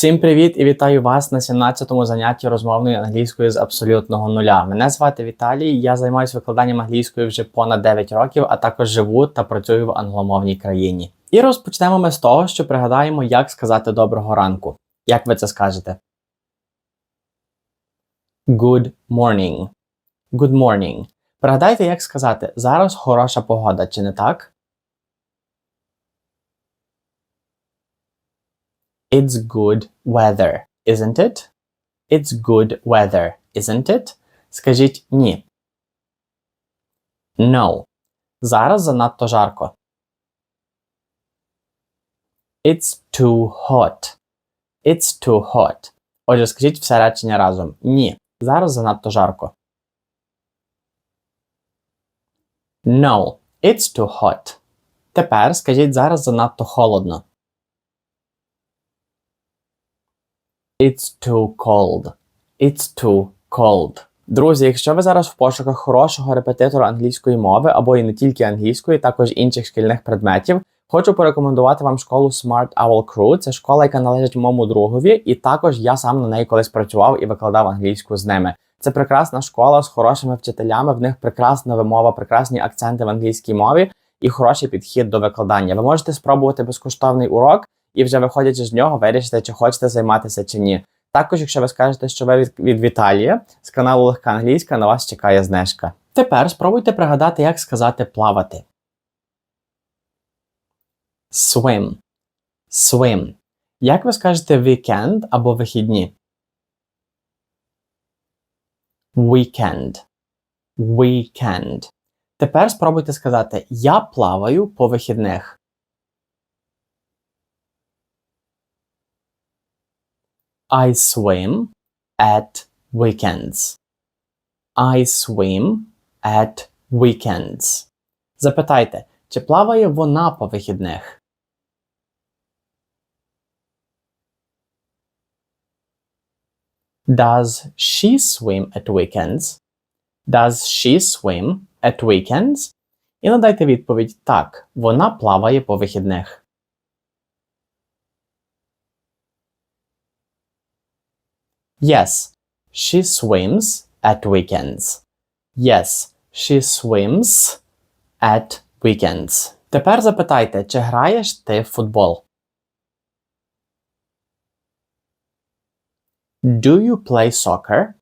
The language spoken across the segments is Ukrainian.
Всім привіт і вітаю вас на 17-му занятті розмовної англійської з абсолютного нуля. Мене звати Віталій, я займаюся викладанням англійської вже понад 9 років, а також живу та працюю в англомовній країні. І розпочнемо ми з того, що пригадаємо, як сказати доброго ранку. Як ви це скажете? Good morning. Good morning. Пригадайте, як сказати зараз хороша погода, чи не так? It's good weather, isn't it? It's good weather, isn't it? Скажіть ні. No. Зараз занадто жарко. It's too hot. It's too hot. Отже, скажіть все речення разом. Ні. Зараз занадто жарко. No. It's too hot. Тепер скажіть зараз занадто холодно. It's too cold. It's too cold. Друзі, якщо ви зараз в пошуках хорошого репетитора англійської мови або і не тільки англійської, також інших шкільних предметів, хочу порекомендувати вам школу Smart Owl Crew. Це школа, яка належить моєму другові, і також я сам на неї колись працював і викладав англійську з ними. Це прекрасна школа з хорошими вчителями. В них прекрасна вимова, прекрасні акценти в англійській мові і хороший підхід до викладання. Ви можете спробувати безкоштовний урок і вже виходячи з нього, вирішите, чи хочете займатися чи ні. Також, якщо ви скажете, що ви від, від Віталія з каналу Легка Англійська, на вас чекає знижка. Тепер спробуйте пригадати, як сказати плавати. Swim. Swim. Як ви скажете weekend або вихідні? Weekend. Weekend. Тепер спробуйте сказати Я плаваю по вихідних. I swim at weekends. I swim at weekends. Запитайте, чи плаває вона по вихідних? Does she swim at weekends? Does she swim at weekends? І надайте відповідь так, вона плаває по вихідних. Yes, she swims at weekends. Yes, she swims at weekends. Тепер запитайте, чи граєш ти в футбол? Do you play soccer?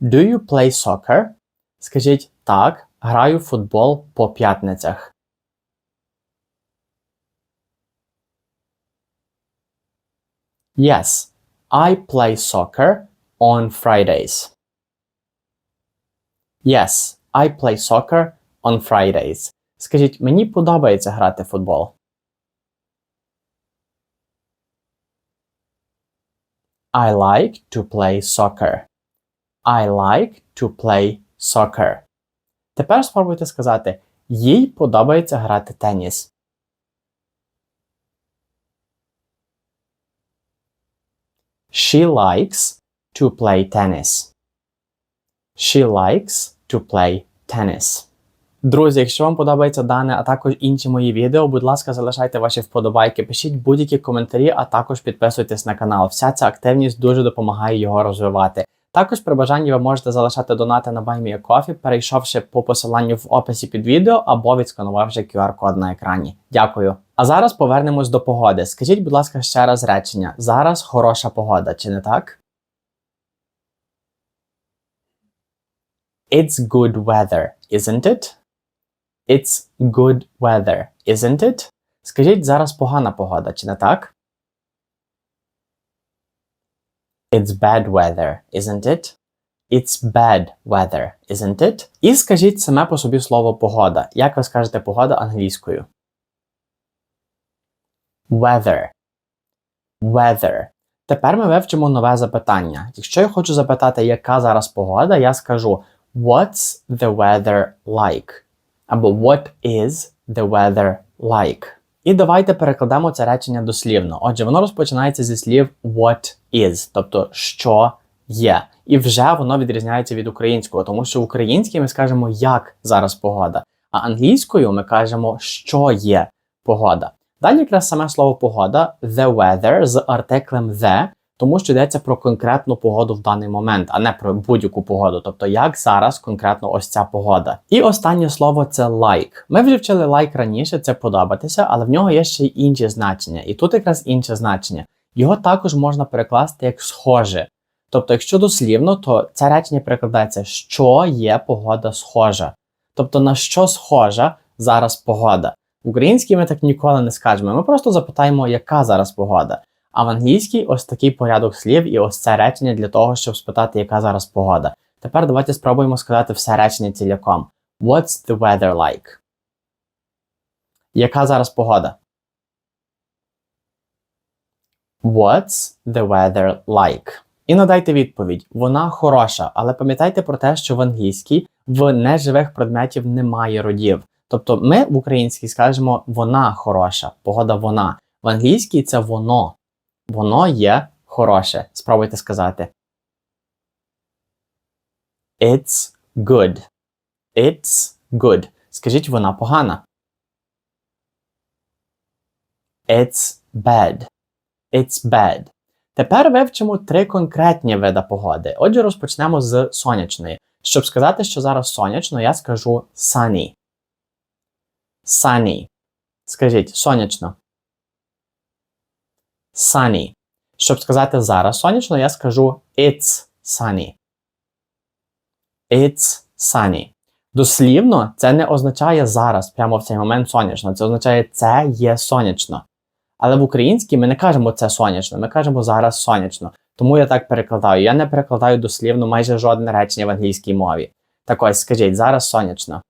Do you play soccer? Скажіть так, граю в футбол по п'ятницях. Yes, I play soccer on Fridays. Yes, I play soccer on Fridays. Скажіть, мені подобається грати в футбол. I like to play soccer. I like to play soccer. Тепер спробуйте сказати, їй подобається грати теніс. She likes to play tennis. She likes to play tennis. Друзі, якщо вам подобається дане, а також інші мої відео, будь ласка, залишайте ваші вподобайки, пишіть будь-які коментарі, а також підписуйтесь на канал. Вся ця активність дуже допомагає його розвивати. Також при бажанні ви можете залишати донати на BuyMeACoffee, перейшовши по посиланню в описі під відео або відсканувавши QR-код на екрані. Дякую. А зараз повернемось до погоди. Скажіть, будь ласка, ще раз речення. Зараз хороша погода, чи не так? It's good weather, isn't it? It's good weather, isn't it? Скажіть, зараз погана погода, чи не так? It's bad weather, isn't it? It's bad weather, isn't it? І скажіть саме по собі слово погода. Як ви скажете погода англійською? Weather. Weather. Тепер ми вивчимо нове запитання. Якщо я хочу запитати, яка зараз погода, я скажу What's the weather like? Або What is the weather like? І давайте перекладемо це речення дослівно. Отже, воно розпочинається зі слів what is, тобто що є. І вже воно відрізняється від українського, тому що в українській ми скажемо, як зараз погода, а англійською ми кажемо, що є погода. Далі якраз саме слово погода, the weather з артиклем the тому що йдеться про конкретну погоду в даний момент, а не про будь-яку погоду. Тобто, як зараз конкретно ось ця погода. І останнє слово це like. Ми вже вчили like раніше, це подобатися, але в нього є ще й інші значення. І тут якраз інше значення. Його також можна перекласти як схоже. Тобто, якщо дослівно, то це речення перекладається, що є погода схожа. Тобто, на що схожа зараз погода. В українській ми так ніколи не скажемо. Ми просто запитаємо, яка зараз погода. А в англійській ось такий порядок слів і ось це речення для того, щоб спитати, яка зараз погода. Тепер давайте спробуємо сказати все речення ціляком. What's the weather like? Яка зараз погода? What's the weather like? І надайте відповідь. Вона хороша, але пам'ятайте про те, що в англійській в неживих предметів немає родів. Тобто ми в українській скажемо вона хороша, погода вона. В англійській це воно. Воно є хороше. Спробуйте сказати. It's good. It's good. Скажіть, вона погана. It's bad. It's bad. Тепер вивчимо три конкретні види погоди. Отже, розпочнемо з сонячної. Щоб сказати, що зараз сонячно, я скажу sunny. Sunny. Скажіть сонячно. Sunny. Щоб сказати зараз сонячно, я скажу it's sunny. It's sunny. Дослівно, це не означає зараз, прямо в цей момент сонячно. Це означає це є сонячно. Але в українській ми не кажемо це сонячно, ми кажемо зараз сонячно. Тому я так перекладаю. Я не перекладаю дослівно майже жодне речення в англійській мові. Так ось скажіть, зараз сонячно.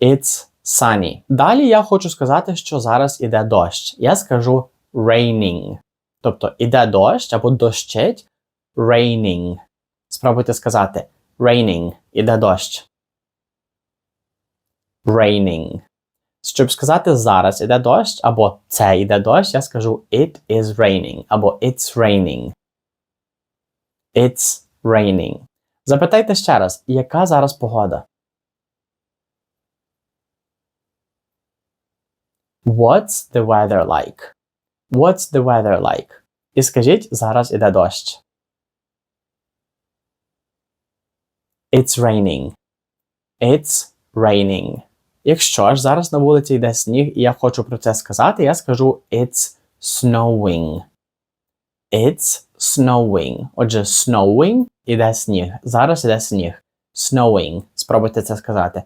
It's sunny. Далі я хочу сказати, що зараз іде дощ. Я скажу raining. Тобто іде дощ або дощить raining. Спробуйте сказати raining. Іде дощ. Raining. Щоб сказати зараз іде дощ, або це йде дощ, я скажу it is raining, або it's raining. It's raining. Запитайте ще раз, яка зараз погода? What's the weather like? What's the weather like? І скажіть, зараз іде дощ. It's raining. It's raining. Якщо ж зараз на вулиці йде сніг, і я хочу про це сказати, я скажу It's snowing. It's snowing. Отже, snowing іде сніг. Зараз іде сніг. Snowing. Спробуйте це сказати.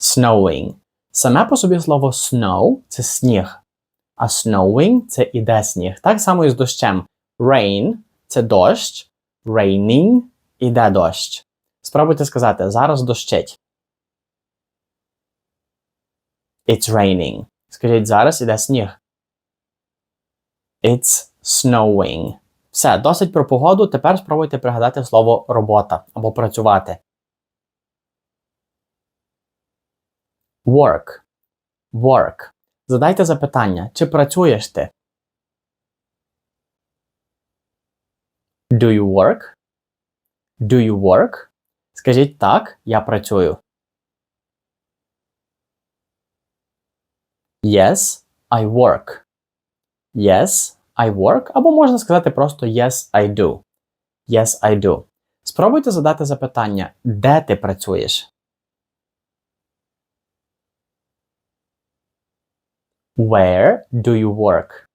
Snowing. Саме по собі слово snow це сніг. А snowing це іде сніг. Так само і з дощем. Rain це дощ. Raining іде дощ. Спробуйте сказати, зараз дощить. It's raining. Скажіть, зараз іде сніг. It's snowing. Все, досить про погоду. Тепер спробуйте пригадати слово робота або працювати. Work. Work. Задайте запитання, чи працюєш ти? Do you work? Do you work? Скажіть так, я працюю. Yes, I work. Yes, I work. Або можна сказати просто Yes, I do. Yes, I do. Спробуйте задати запитання, де ти працюєш? Where do you work?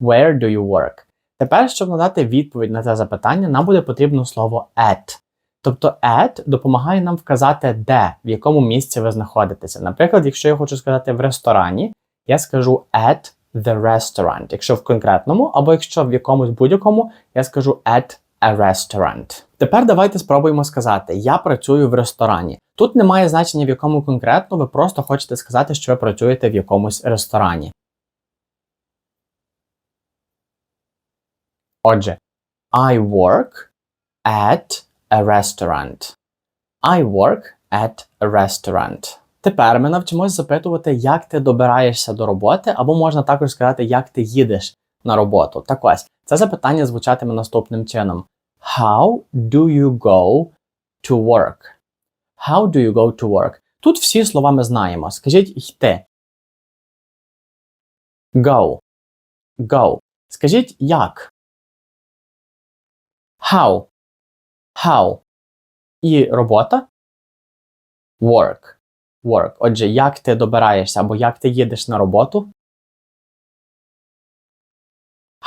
Where do you work? Тепер, щоб надати відповідь на це запитання, нам буде потрібно слово at. Тобто at допомагає нам вказати, де, в якому місці ви знаходитеся. Наприклад, якщо я хочу сказати в ресторані, я скажу at the restaurant, якщо в конкретному, або якщо в якомусь будь-якому, я скажу at a restaurant. Тепер давайте спробуємо сказати: Я працюю в ресторані. Тут немає значення в якому конкретно, ви просто хочете сказати, що ви працюєте в якомусь ресторані. Отже, I work at a restaurant. I work at a restaurant. Тепер ми навчимось запитувати, як ти добираєшся до роботи, або можна також сказати, як ти їдеш на роботу. Так ось, це запитання звучатиме наступним чином: How do you go to work? How do you go to work? Тут всі слова ми знаємо. Скажіть йти. Go. go. Скажіть як? How. How. І робота? Work. Work. Отже, як ти добираєшся або як ти їдеш на роботу?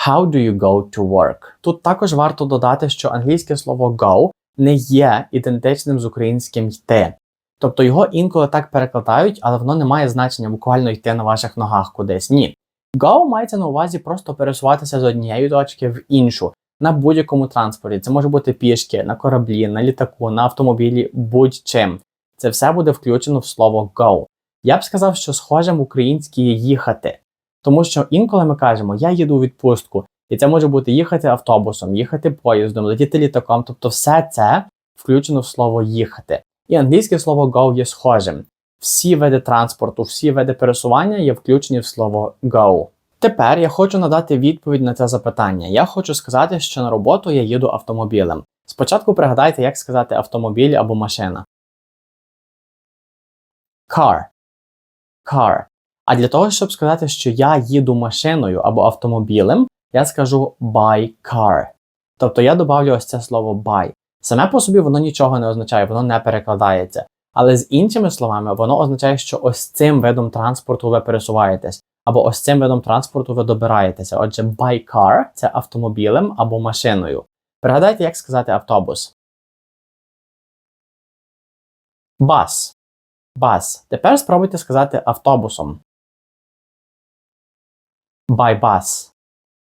How do you go to work? Тут також варто додати, що англійське слово go не є ідентичним з українським йти. Тобто його інколи так перекладають, але воно не має значення буквально йти на ваших ногах кудись. Ні. Go мається на увазі просто пересуватися з однієї точки в іншу на будь-якому транспорті. Це може бути пішки, на кораблі, на літаку, на автомобілі, будь-чим. Це все буде включено в слово go. Я б сказав, що схожим в українській їхати. Тому що інколи ми кажемо, я їду у відпустку, і це може бути їхати автобусом, їхати поїздом, летіти літаком. Тобто, все це включено в слово їхати. І англійське слово go є схожим. Всі види транспорту, всі види пересування є включені в слово go. Тепер я хочу надати відповідь на це запитання. Я хочу сказати, що на роботу я їду автомобілем. Спочатку пригадайте, як сказати автомобіль або машина. Car. Car. А для того, щоб сказати, що я їду машиною або автомобілем, я скажу by car. Тобто я добавлю ось це слово by. Саме по собі воно нічого не означає, воно не перекладається. Але з іншими словами, воно означає, що ось цим видом транспорту ви пересуваєтесь, або ось цим видом транспорту ви добираєтеся. Отже, by car це автомобілем або машиною. Пригадайте, як сказати автобус. Бас. Бас. Тепер спробуйте сказати автобусом. By bus.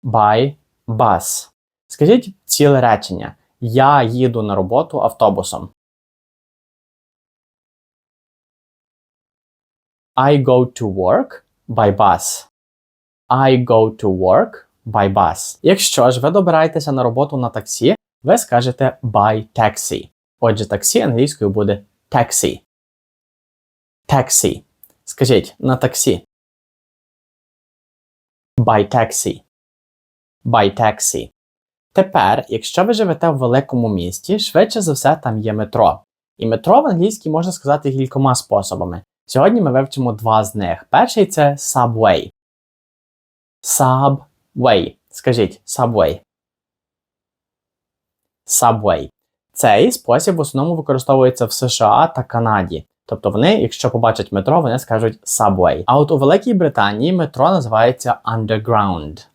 By bus. Скажіть ціле речення. Я їду на роботу автобусом. I go to work by bus. I go to work by bus. Якщо ж ви добираєтеся на роботу на таксі, ви скажете by taxi. Отже, таксі англійською буде taxi. Taxi. Скажіть на таксі. By taxi. By taxi. Тепер, якщо ви живете в великому місті, швидше за все там є метро. І метро в англійській можна сказати кількома способами. Сьогодні ми вивчимо два з них. Перший це subway. Subway. Скажіть subway. Subway. Цей спосіб в основному використовується в США та Канаді. Тобто вони, якщо побачать метро, вони скажуть subway. А от у Великій Британії метро називається underground.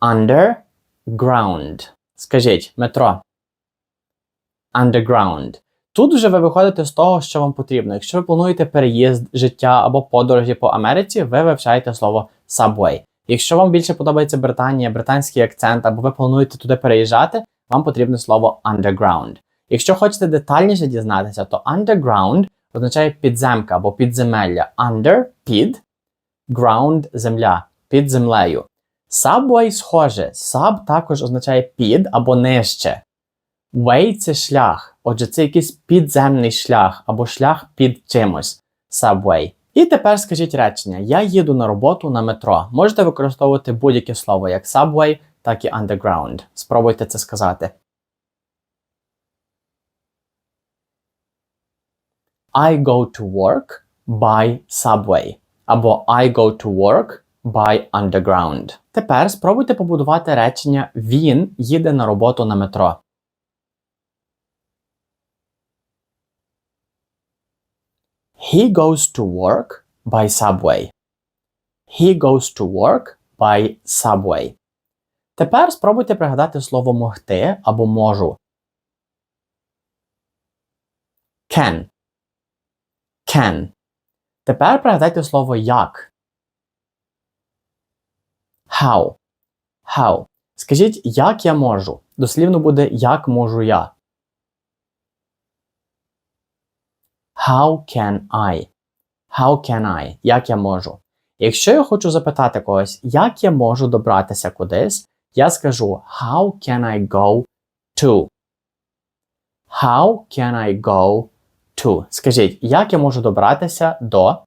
Underground. Скажіть метро. Underground. Тут вже ви виходите з того, що вам потрібно. Якщо ви плануєте переїзд, життя або подорожі по Америці, ви вивчаєте слово subway. Якщо вам більше подобається Британія, британський акцент, або ви плануєте туди переїжджати, вам потрібне слово underground. Якщо хочете детальніше дізнатися, то underground означає підземка або підземелля. Under під, ground земля, під землею. Subway схоже. Sub також означає під або нижче. Way це шлях. Отже, це якийсь підземний шлях або шлях під чимось. Subway. І тепер скажіть речення: Я їду на роботу на метро. Можете використовувати будь-яке слово як subway, так і underground. Спробуйте це сказати. I go to work by subway. Або I go to work by underground. Тепер спробуйте побудувати речення Він їде на роботу на метро. He goes to work by subway. He goes to work by subway. Тепер спробуйте пригадати слово могти або можу. Can. Can. Тепер пригадайте слово як. How. How. Скажіть, як я можу. Дослівно буде як можу я. How can I? How can I? Як я можу? Якщо я хочу запитати когось, як я можу добратися кудись, я скажу How can I go to? How can I go to? Скажіть, як я можу добратися до?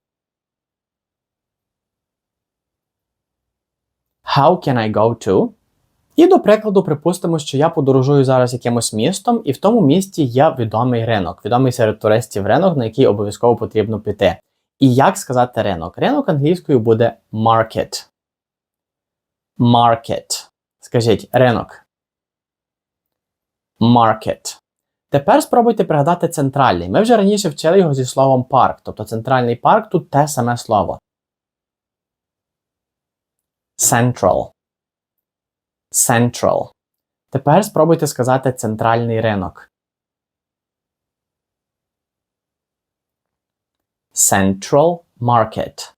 How can I go to? І до прикладу, припустимо, що я подорожую зараз якимось містом, і в тому місті є відомий ринок, відомий серед туристів ринок, на який обов'язково потрібно піти. І як сказати ринок? Ринок англійською буде market. Market. Скажіть ринок. Market. Тепер спробуйте пригадати центральний. Ми вже раніше вчили його зі словом парк. Тобто центральний парк тут те саме слово. Central. Central. Тепер спробуйте сказати центральний ринок. Central Market.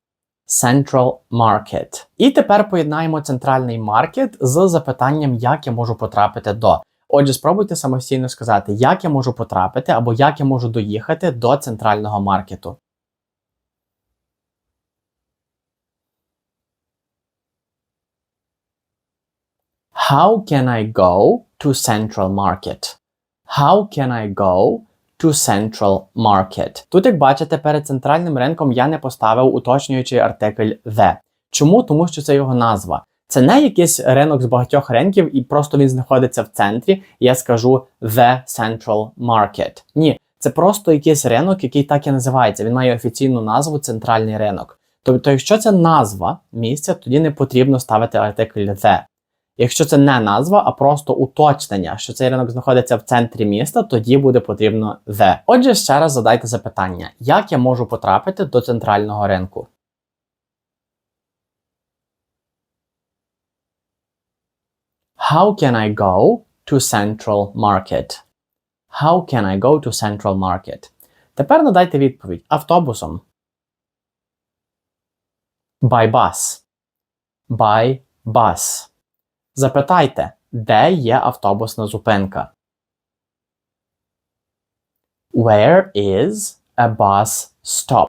Central Market. І тепер поєднаємо центральний маркет з запитанням, як я можу потрапити до. Отже, спробуйте самостійно сказати, як я можу потрапити або як я можу доїхати до центрального маркету. How can I go to Central Market? How can I go to Central Market? Тут, як бачите, перед центральним ринком я не поставив уточнюючий артикль the. Чому? Тому що це його назва. Це не якийсь ринок з багатьох ринків, і просто він знаходиться в центрі. Я скажу The Central Market. Ні, це просто якийсь ринок, який так і називається. Він має офіційну назву Центральний ринок. Тобто, якщо це назва місця, тоді не потрібно ставити артикль the. Якщо це не назва, а просто уточнення, що цей ринок знаходиться в центрі міста, тоді буде потрібно the. Отже, ще раз задайте запитання, як я можу потрапити до центрального ринку? How can I go to Central Market? How can I go to Central Market? Тепер надайте відповідь автобусом. By bus. By bus. Запитайте, де є автобусна зупинка? Where is a bus stop?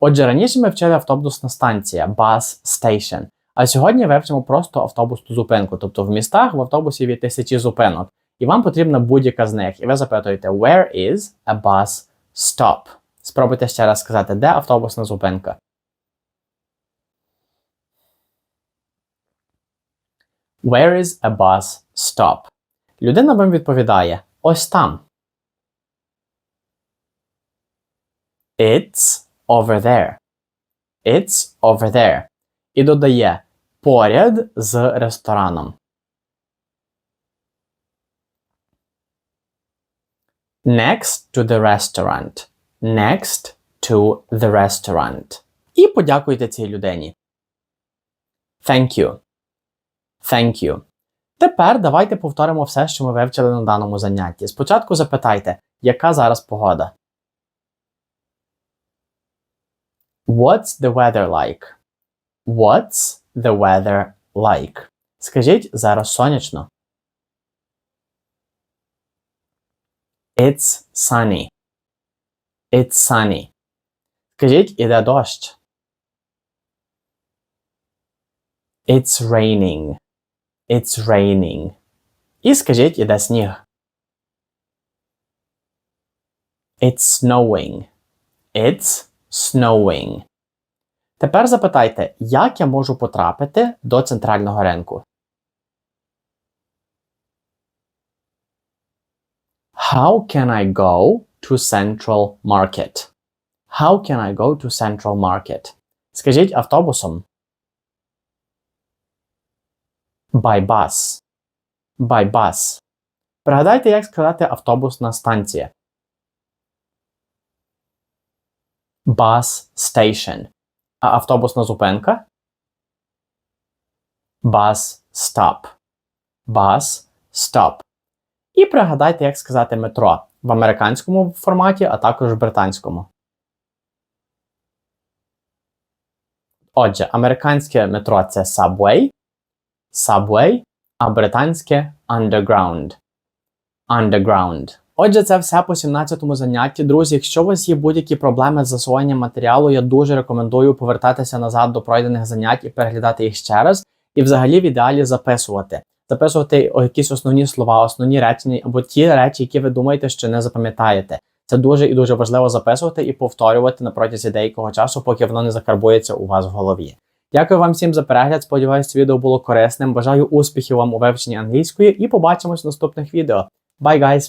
Отже, раніше ми вчили автобусна станція bus station. А сьогодні вивчимо просто автобусну зупинку. Тобто в містах в автобусі є тисячі зупинок, і вам потрібна будь-яка з них. І ви запитуєте, where is a bus stop? Спробуйте ще раз сказати, де автобусна зупинка. Where is a bus stop? Людина вам відповідає ось там. It's over there. It's over there. І додає поряд з рестораном. Next to the restaurant. Next to the restaurant. І подякуйте цій людині. Thank you. Thank you. Тепер давайте повторимо все, що ми вивчили на даному занятті. Спочатку запитайте, яка зараз погода? What's the weather like? What's the weather like? Скажіть зараз сонячно. It's sunny. It's sunny. Скажіть, іде дощ. It's raining. It's raining. І скажіть, іде сніг. It's snowing. It's snowing. Тепер запитайте, як я можу потрапити до центрального ринку? How can I go to Central Market? How can I go to Central Market? Скажіть автобусом. By bus. By bus. Пригадайте, як сказати автобусна станція. Bus station. Автобусна зупинка? Bus stop. Bus stop. І пригадайте, як сказати метро в американському форматі, а також в британському. Отже, американське метро це subway, subway, а британське underground. Underground. Отже, це все по 17-му занятті. Друзі, якщо у вас є будь-які проблеми з засвоєнням матеріалу, я дуже рекомендую повертатися назад до пройдених занять і переглядати їх ще раз. І взагалі в ідеалі записувати. Записувати якісь основні слова, основні речення або ті речі, які ви думаєте, що не запам'ятаєте. Це дуже і дуже важливо записувати і повторювати на протязі деякого часу, поки воно не закарбується у вас в голові. Дякую вам всім за перегляд. Сподіваюсь, відео було корисним. Бажаю успіхів вам у вивченні англійської і побачимось в наступних відео. Bye, guys!